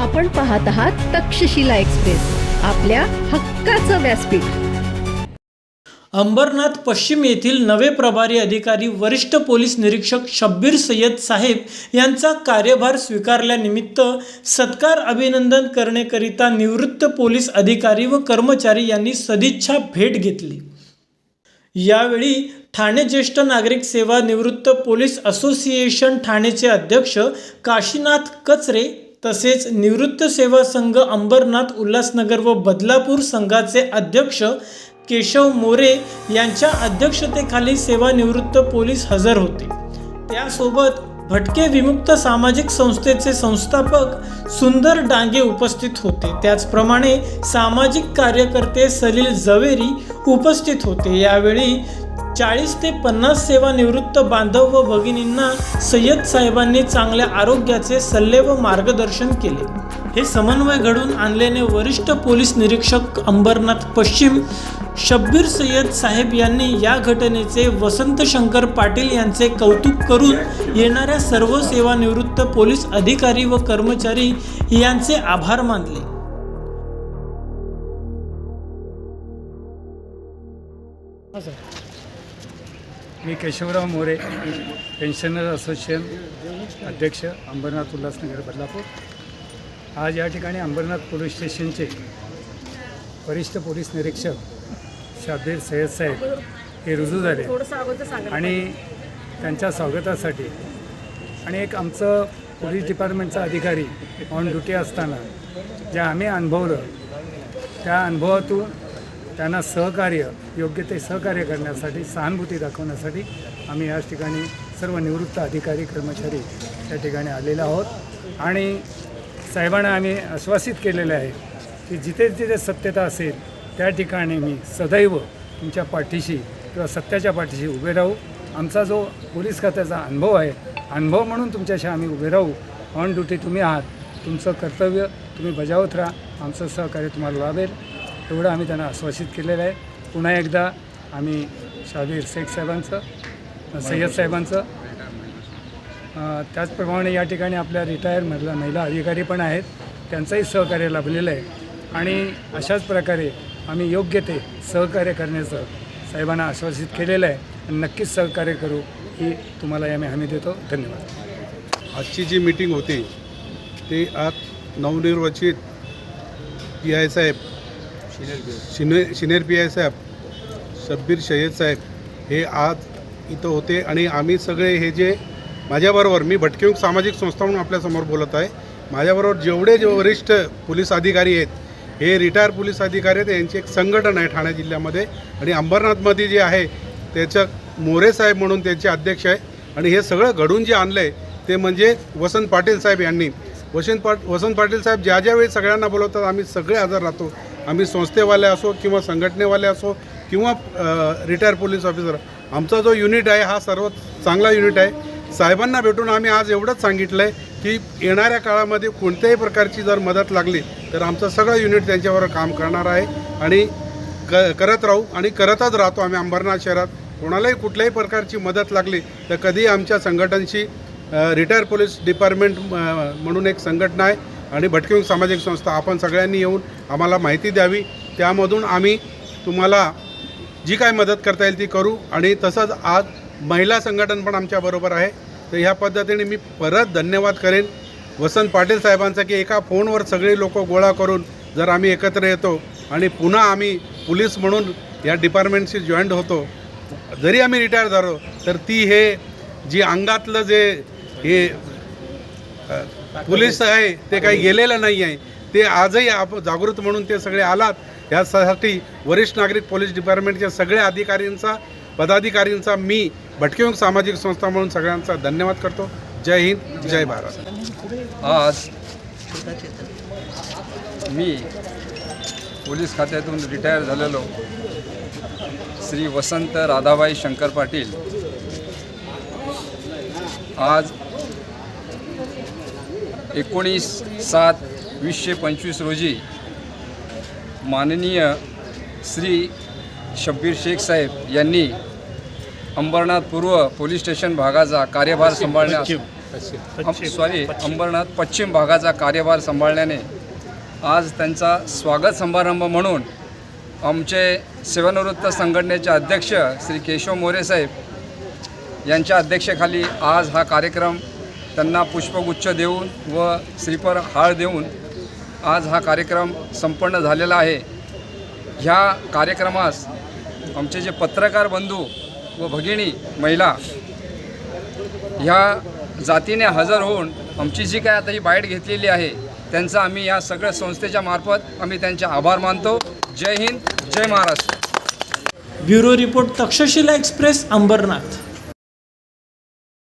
आपण पाहत आहात तक्षशिला एक्सप्रेस आपल्या हक्काचं व्यासपीठ. अंबरनाथ पश्चिम येथील नवे प्रभारी अधिकारी वरिष्ठ पोलीस निरीक्षक शब्बीर सय्यद साहेब यांचा कार्यभार स्वीकारल्यानिमित्त सत्कार अभिनंदन करण्याकरिता निवृत्त पोलीस अधिकारी व कर्मचारी यांनी सदिच्छा भेट घेतली. यावेळी ठाणे ज्येष्ठ नागरिक सेवा निवृत्त पोलीस असोसिएशन ठाणेचे अध्यक्ष काशीनाथ कचरे तसेच निवृत्त सेवा संघ अंबरनाथ उल्हासनगर व बदलापूर संघाचे अध्यक्ष केशव मोरे यांच्या अध्यक्षतेखाली सेवानिवृत्त पोलीस हजर होते. त्यासोबत भटके विमुक्त सामाजिक संस्थेचे संस्थापक सुंदर डांगे उपस्थित होते. त्याचप्रमाणे सामाजिक कार्यकर्ते सलील जवेरी उपस्थित होते. यावेळी चाळीस ते पन्नास सेवानिवृत्त बांधव व भगिनींना सय्यद साहेबांनी चांगल्या आरोग्याचे सल्ले व मार्गदर्शन केले. हे समन्वय घडून आणल्याने वरिष्ठ पोलीस निरीक्षक अंबरनाथ पश्चिम शब्बीर सय्यद साहेब यांनी या घटनेचे वसंत शंकर पाटील यांचे कौतुक करून येणाऱ्या सर्व सेवानिवृत्त पोलीस अधिकारी व कर्मचारी यांचे आभार मानले. मी केशवराव मोरे पेन्शनर असोसिएशन अध्यक्ष अंबरनाथ उल्हासनगर बदलापूर. आज या ठिकाणी अंबरनाथ पोलीस स्टेशनचे वरिष्ठ पोलीस निरीक्षक शाबीर सय्यद साहेब हे रुजू झाले. आणि त्यांच्या स्वागतासाठी आणि एक आमचं पोलीस डिपार्टमेंटचा अधिकारी ऑन ड्युटी असताना जे आम्ही अनुभवलं त्या अनुभवातून त्यांना सहकार्य योग्य ते सहकार्य करण्यासाठी सहानुभूती दाखवण्यासाठी आम्ही याच ठिकाणी सर्व निवृत्त अधिकारी कर्मचारी या ठिकाणी आलेलो आहोत. आणि साहेबांना आम्ही आश्वासित केलेलं आहे की जिथे जिथे सत्यता असेल त्या ठिकाणी मी सदैव तुमच्या पाठीशी किंवा सत्याच्या पाठीशी उभे राहू. आमचा जो पोलीस खात्याचा अनुभव आहे अनुभव म्हणून तुमच्याशी आम्ही उभे राहू. ऑन ड्युटी तुम्ही आहात तुमचं कर्तव्य तुम्ही बजावत राहा आमचं सहकार्य तुम्हाला लाभेल. एवढं आम्ही त्यांना आश्वासित केलेलं आहे. पुन्हा एकदा आम्ही शाबीर शेख साहेबांचं सय्यद साहेबांचं त्याचप्रमाणे या ठिकाणी आपल्या रिटायर महिला महिला अधिकारी पण आहेत. त्यांचंही सहकार्य लाभलेलं आहे. आणि अशाच प्रकारे आम्ही योग्य ते सहकार्य करण्याचं साहेबांना आश्वासित केलेलं आहे. आणि नक्कीच सहकार्य करू ही तुम्हाला आम्ही हमी देतो. धन्यवाद. आजची जी मीटिंग होती ती आज नवनिर्वाचित पी आय साहेब सिने सिनियर पी आय साहेब शब्बीर शय्यद साहेब हे आज इथं होते आणि आम्ही सगळे हे जे माझ्याबरोबर मी भटकेऊक सामाजिक संस्था म्हणून आपल्यासमोर बोलत आहे माझ्याबरोबर जेवढे जे वरिष्ठ पोलीस अधिकारी आहेत हे रिटायर पोलीस अधिकारी आहेत यांची एक संघटन आहे ठाणे जिल्ह्यामध्ये आणि अंबरनाथमध्ये जे आहे त्याचं मोरे साहेब म्हणून त्यांचे अध्यक्ष आहे आणि हे सगळं घडून जे आणलं आहे ते म्हणजे वसंत पाटील साहेब यांनी. वसंत पाट वसंत पाटील साहेब ज्या ज्या वेळी सगळ्यांना बोलवतात आम्ही सगळे हजर राहतो. आम्ही संस्थेवाले असो किंवा संघटनेवाले असो किंवा रिटायर पोलीस ऑफिसर आमचा जो युनिट आहे हा सर्व चांगला युनिट आहे. साहेबांना भेटून आम्ही आज एवढंच सांगितलं आहे की येणाऱ्या काळामध्ये कोणत्याही प्रकारची जर मदत लागली तर आमचं सगळं युनिट त्यांच्यावर काम करणार आहे. आणि क करत राहू आणि करतच राहतो आम्ही अंबरनाथ शहरात. कोणालाही कुठल्याही प्रकारची मदत लागली तर कधी आमच्या संघटनशी रिटायर पोलीस डिपार्टमेंट म्हणून एक संघटना आहे. आणि भटकेमुख सामाजिक संस्था आपण सगळ्यांनी येऊन आम्हाला माहिती द्यावी. त्यामधून आम्ही तुम्हाला जी काय मदत करता येईल ती करू. आणि तसंच आज महिला संघटन पण आमच्याबरोबर आहे. तर ह्या पद्धतीने मी परत धन्यवाद करेन. वसंत पाटील साहेबांचा की एका फोनवर सगळे लोक गोळा करून जर आम्ही एकत्र येतो आणि पुन्हा आम्ही पोलीस म्हणून या डिपार्टमेंटशी जॉईंट होतो जरी आम्ही रिटायर झालो तर ती हे जी अंगातलं जे हे अ, पोलीस आहे ते काही गेलेलं नाही आहे ते आजही आप जागृत म्हणून ते सगळे आलात. ह्यासाठी वरिष्ठ नागरिक पोलीस डिपार्टमेंटच्या सगळ्या अधिकाऱ्यांचा पदाधिकाऱ्यांचा मी भटकेवंग सामाजिक संस्था म्हणून सगळ्यांचा धन्यवाद करतो. जय हिंद जय भारत. आज मी पोलीस खात्यातून रिटायर झालेलो श्री वसंत राधाबाई शंकर पाटील. आज एकोणीस सात वीसशे पंचवीस रोजी माननीय श्री शब्बीर शेख साहेब यांनी अंबरनाथ पूर्व पोलीस स्टेशन भागाचा कार्यभार सांभाळण्यास अम- सॉरी अंबरनाथ पश्चिम भागाचा कार्यभार सांभाळल्याने आज त्यांचा स्वागत समारंभ म्हणून आमचे सेवानिवृत्त संघटनेचे अध्यक्ष श्री केशव मोरे साहेब यांच्या अध्यक्षेखाली आज हा कार्यक्रम त्यांना पुष्पगुच्छ देऊन व श्रीफळ हाळ देऊन आज हा कार्यक्रम संपन्न झालेला आहे. ह्या कार्यक्रमास आमचे जे पत्रकार बंधू व भगिनी महिला ह्या जातीने हजर होऊन आमची जी काय आता ही बाईट घेतलेली आहे त्यांचा आम्ही या सगळ्या संस्थेच्या मार्फत आम्ही त्यांचे आभार मानतो. जय हिंद जय Maharashtra. Bureau report Takshashila express Ambernath.